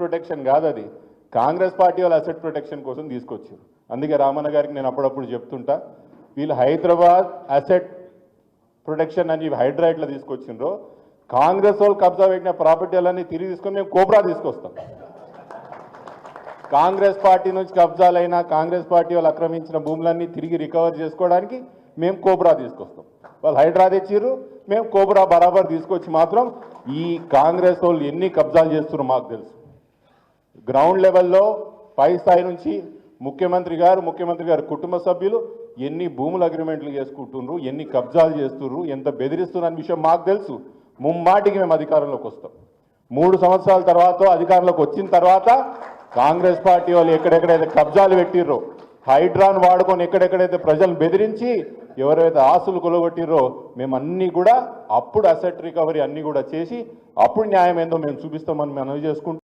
Protection కాదు అది Congress party వాళ్ళు అసెట్ ప్రొటెక్షన్ కోసం తీసుకొచ్చారు. అందుకే రామన్న గారికి నేను అప్పుడప్పుడు చెప్తుంటా వీళ్ళు హైదరాబాద్ అసెట్ ప్రొటెక్షన్ అని హైడ్రైట్లో తీసుకొచ్చిండ్రో కాంగ్రెస్ వాళ్ళు కబ్జా పెట్టిన ప్రాపర్టీలన్నీ తిరిగి తీసుకొని మేము కోబ్రా తీసుకొస్తాం. కాంగ్రెస్ పార్టీ నుంచి కబ్జాలైన కాంగ్రెస్ పార్టీ వాళ్ళు ఆక్రమించిన భూములన్నీ తిరిగి రికవర్ చేసుకోవడానికి మేము కోబ్రా తీసుకొస్తాం. వాళ్ళు హైడ్రా తెచ్చిర్రు మేము కోబ్రా బరాబర్ తీసుకొచ్చి మాత్రం ఈ కాంగ్రెస్ వాళ్ళు ఎన్ని కబ్జాలు చేస్తున్నారో మాకు తెలుసు. గ్రౌండ్ లెవెల్లో పై స్థాయి నుంచి ముఖ్యమంత్రి గారు ముఖ్యమంత్రి గారు కుటుంబ సభ్యులు ఎన్ని భూముల అగ్రిమెంట్లు చేసుకుంటున్నారు ఎన్ని కబ్జాలు చేస్తున్నారు ఎంత బెదిరిస్తున్నారు విషయం మాకు తెలుసు. ముమ్మాటికి మేము అధికారంలోకి వస్తాం. మూడు సంవత్సరాల తర్వాత అధికారంలోకి వచ్చిన తర్వాత కాంగ్రెస్ పార్టీ వాళ్ళు ఎక్కడెక్కడైతే కబ్జాలు పెట్టిర్రో హైడ్రాన్ వాడుకొని ఎక్కడెక్కడైతే ప్రజలను బెదిరించి ఎవరైతే ఆస్తులు కొలగొట్టిర్రో మేము అన్నీ కూడా అప్పుడు అసెట్ రికవరీ అన్నీ కూడా చేసి అప్పుడు న్యాయం ఏందో మేము చూపిస్తామని మనవి చేసుకుంటాం